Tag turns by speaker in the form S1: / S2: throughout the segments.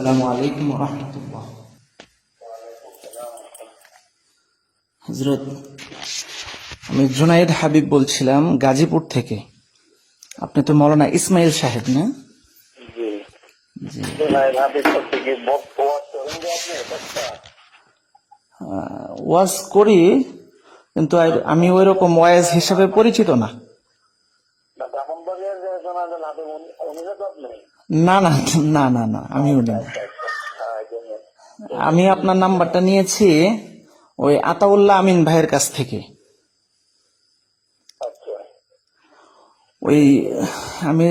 S1: আসসালামু আলাইকুম রহমতুল্লাহ। হজরত আমি জুনাইদ হাবিব বলছিলাম গাজীপুর থেকে। আপনি তো মৌলানা ইসমাইল সাহেব না? ওয়াজ করি কিন্তু আমি ওই রকম ওয়াজ হিসাবে পরিচিত না
S2: না ব্রাহ্মণবাড়িয়ার যে জুনাইদ হাবিব উনি- উনি তো
S1: না না না না না আমি উনি।
S2: হ্যাঁ।
S1: আমি আপনার নাম্বারটা নিয়েছি ওই আতাউল্লাহ আমিন ভাইয়ের কাছ থেকে
S2: আচ্ছা
S1: ওই আমি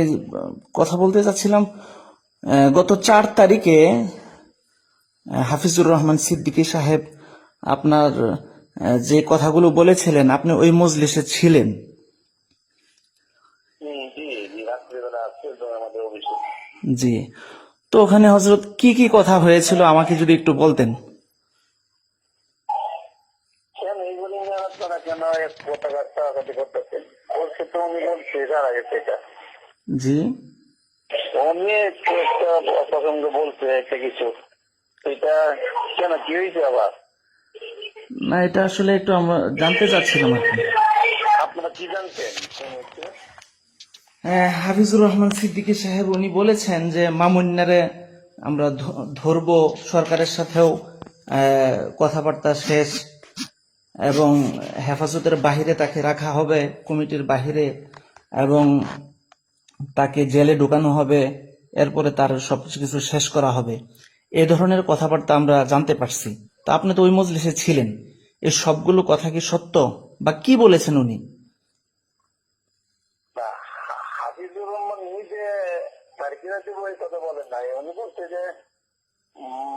S1: কথা বলতে চাচ্ছিলাম গত চার তারিখে হাফিজুর রহমান সিদ্দিকী সাহেব আপনার যে কথাগুলো বলেছিলেন আপনি ওই মজলিসে ছিলেন
S2: হুম, জি জি রাত্রিবেলা আসছে তো আমাদের অফিসে
S1: জি। তো ওখানে হজরত কি কি কথা হয়েছিল আমাকে যদি একটু বলতেন? জি।
S2: উনি একটা অপছন্দ বলছে একটা কিছু। সেটা কেন কি হয়েছে আবার?
S1: না এটা আসলে একটু আমরা জানতে চাচ্ছিলাম
S2: আপনারা কি জানতেন?
S1: হাফিজুর রহমান সিদ্দিকী সাহেব উনি বলেছেন যে মামুন্নারে আমরা ধরবো সরকারের সাথেও কথাবার্তা শেষ এবং হেফাজতের বাহিরে তাকে রাখা হবে, কমিটির বাহিরে, এবং তাকে জেলে ঢুকানো হবে, এরপরে তার সব কিছু শেষ করা হবে। এ ধরনের কথাবার্তা আমরা জানতে পারছি। তা আপনি তো ওই মজলিসে ছিলেন। এই সবগুলো কথা কি সত্য? বা কি বলেছেন উনি
S2: না, হা- হাফিজুর রহমান নিজে তারিখিরাতে বই কথা বলেন নাই উনি বলছে যে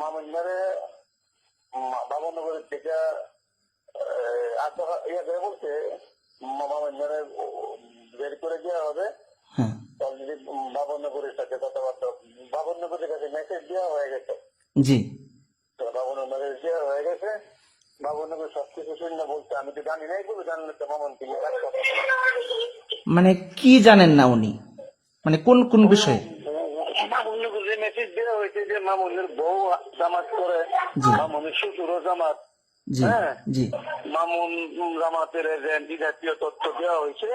S2: মামুন্নারে বাবনগরের থেকে ইয়ে করে বলছে মামুন্নারে বের করে দেওয়া হবে।
S1: হ্যাঁ।
S2: অলরেডি বাবনগরের সাথে কথাবার্তা বাবনগরের কাছে মেসেজ দেওয়া হয়ে গেছে।
S1: জি।
S2: তো বাবনগরের দেওয়া হয়ে গেছে। বাবনগর সবকিছু শুনে বলছে আমি তো জানি নাই বলে জানলে তো মামুন
S1: মানে কি জানেন না উনি? মানে কোন কোন বিষয়ে?
S2: মামুনের যে মেসেজ দেওয়া হয়েছে যে মামুনের বউ জামাত করে। মামুনের শ্বশুরও জামাত হ্যাঁ। মামুন জামাতের এজেন্ট জাতীয় তথ্য দেওয়া হয়েছে।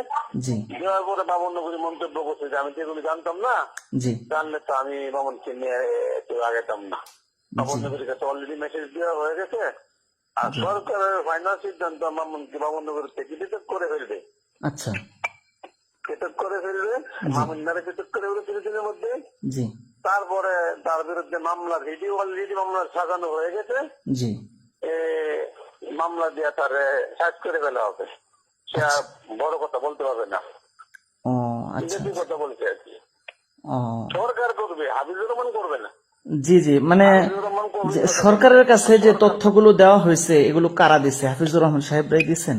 S2: দেওয়ার পরে মামুন নগরী মন্তব্য করছে যে আমি তো জানতাম না। জানলে তো আমি মামুনকে নিয়ে একটু আগেতাম না। মামুন নগরীর কাছে অলরেডি মেসেজ দেওয়া হয়ে গেছে। আর সরকারের ফাইনাল সিদ্ধান্ত মামুনকে মামুন নগরী থেকে পৃথক করে ফেলবে।
S1: আচ্ছা।
S2: পৃথক করে ফেলবে মামুনারে পৃথক করে ফেলবে কিছুদিনের মধ্যে।
S1: জি।
S2: তারপরে তার বিরুদ্ধে মামলা ভিডিও অলরেডি মামলা সাজানো হয়ে গেছে।
S1: জি।
S2: মামলা দিয়ে তার সাইজ করে ফেলা হবে। সে বড় কথা বলতে পারবে না।
S1: ও আচ্ছা
S2: বিজেপি কথা বলছে আর কি? সরকার করবে হাবিজুর রহমান করবে না।
S1: জি জি মানে সরকারের কাছে যে তথ্যগুলো দেওয়া হয়েছে এগুলো কারা দিছে? হাফিজুর রহমান সাহেবরাই দিছেন?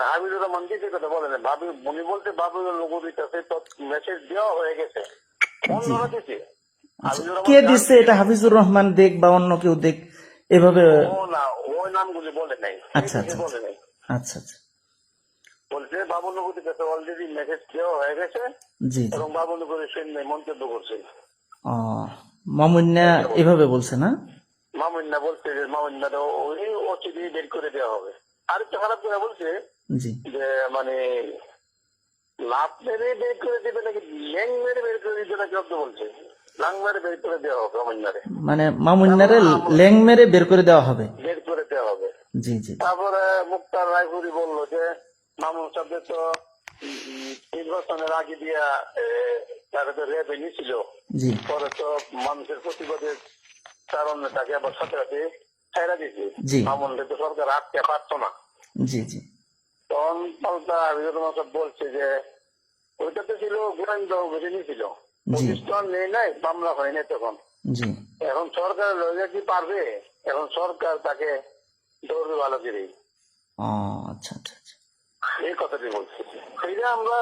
S2: না হাবিজুর রহমান দিতে কথা বলে না উনি বলতে বাবুল নগরীর কাছে মেসেজ দেওয়া হয়ে গেছে। অন্যরা দিছে
S1: কে দিছে? এটা হাফিজুর রহমান দেখ বা অন্য কেউ দেখ। এভাবে
S2: ও না ওই নামগুলি বলে নাই।
S1: আচ্ছা, আচ্ছা। আচ্ছা আচ্ছা।
S2: বলছে বাবুনগরীর কাছে অলরেডি মেসেজ দেওয়া হয়ে গেছে।
S1: জি জি।
S2: এবং বাবুনগরীর সৈন্য মন্তব্য করছে।
S1: ও মামুন্না এভাবে বলছে না?
S2: মামুন্না বলছে যে মামুন্না ওই ওটিপি বের করে দেওয়া হবে। আর একটু খারাপ করে বলছে
S1: জি।
S2: যে মানে লাভ মেরে বের করে দেবে নাকি ল্যাং মেরে বের করে দিবে নাকি বলছে? লাং মেরে বের করে দেওয়া হবে মামুন্নারে
S1: মানে মামুন্নারে ল্যাং মেরে বের করে দেওয়া হবে।
S2: বের করে দেওয়া হবে।
S1: জি জি।
S2: তারপরে মুক্তার রায়পুরি বলল যে মামুন সাহেব তো নির্বাচনের আগে দিয়া তারা তো রেপে নিয়েছিল পরে তো মানুষের প্রতিবাদের কারণে তাকে আবার সাথে সাথে ছেড়া তো সরকার আটকে পারতো না।
S1: জি জি।
S2: তখন পাল্টা সাহেব বলছে যে ওইটা তো ছিল গোয়েন্দা অভিযান ছিল। প্রতিষ্ঠান নেই নাই মামলা হয় নাই তখন। এখন সরকার লয়ে কি পারবে? এখন সরকার তাকে ধরবে ভালো করে
S1: আচ্ছা আচ্ছা আচ্ছা।
S2: এই কথাটি বলছি। সেইটা আমরা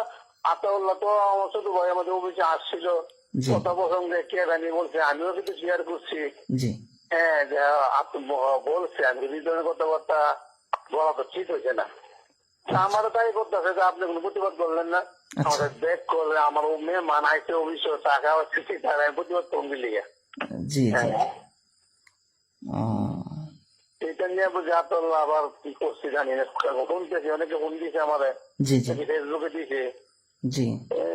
S2: আতাউল্লাহ তো আমার ছোট ভাই আমাদের অফিসে আসছিল। কথা প্রসঙ্গে কে জানি বলছে আমিও কিন্তু শেয়ার করছি। হ্যাঁ যে বলছে আমি হৃদয়ের কথাবার্তা বলা তো ঠিক হয়েছে না। তা আমারও তাই করতেছে যে আপনি কোনো প্রতিবাদ করলেন না। আমাদের দেখ করলে আমার ও মেয়ে মানাইছে অফিসে টাকা হচ্ছে তারা প্রতিবাদ লিগে?
S1: জি জি।
S2: হ্যাঁ। এটা নিয়ে বুঝে আপনার আবার কি করছি জানি না। অনেকে ফোন দিয়েছে আমার।
S1: জি জি।
S2: ফেসবুকে দিয়েছে।
S1: জি।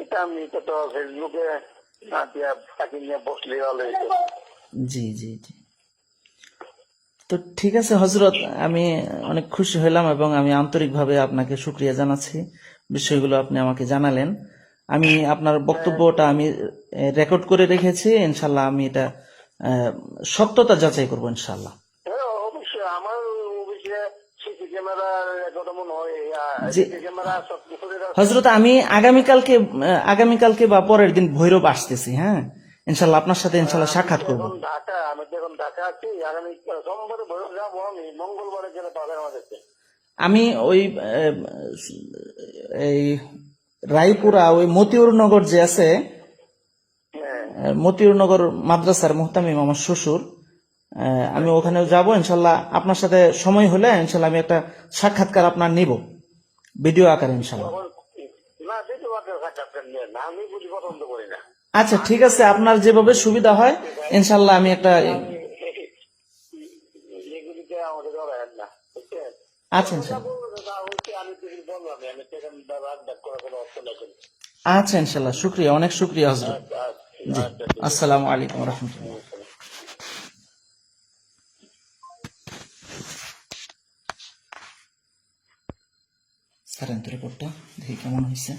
S2: এটা আমি তো তো ফেসবুকে না দিয়া তাকে নিয়ে বসলে ভালো
S1: জি জি জি। তো ঠিক আছে হজরত আমি অনেক খুশি হলাম এবং আমি আন্তরিকভাবে আপনাকে শুক্রিয়া জানাচ্ছি। বিষয়গুলো আপনি আমাকে জানালেন। আমি আপনার বক্তব্যটা আমি রেকর্ড করে রেখেছি। ইনশাল্লাহ আমি এটা সত্যতা যাচাই করব ইনশাল্লাহ
S2: মনে হয়
S1: হজরত আমি আগামীকালকে আগামীকালকে বা পরের দিন ভৈরব আসতেছি হ্যাঁ? ইনশাল্লাহ আপনার সাথে ইনশাল্লাহ সাক্ষাৎ করব।
S2: ঢাকা আমি তো ঢাকা আছি আগামী সোমবারে ভৈরব যাব আমি মঙ্গলবারে গেলে পাবেন আমাদেরকে
S1: আমি ওই এই রায়পুরা ওই মতিউর নগর যে আছে
S2: হ্যাঁ।
S1: আহ, মতিউর নগর মাদ্রাসার মোহতামিম আমার শ্বশুর আহ, আমি ওখানেও যাব ইনশাল্লাহ আপনার সাথে সময় হলে ইনশাল্লাহ আমি একটা সাক্ষাৎকার আপনার নিব ভিডিও আকারে ইনশাল্লাহ
S2: আমি বুঝি পছন্দ
S1: আচ্ছা ঠিক আছে আপনার যেভাবে সুবিধা হয় ইনশাল্লাহ আমি একটা আচ্ছা ইনশাল্লাহ। আচ্ছা ইনশাল্লাহ শুক্রিয়া অনেক শুক্রিয়া হজরত। জি আসসালামু আলাইকুম রহমতুল্লাহ। স্যার রিপোর্টটা দেখি কেমন হয়েছে।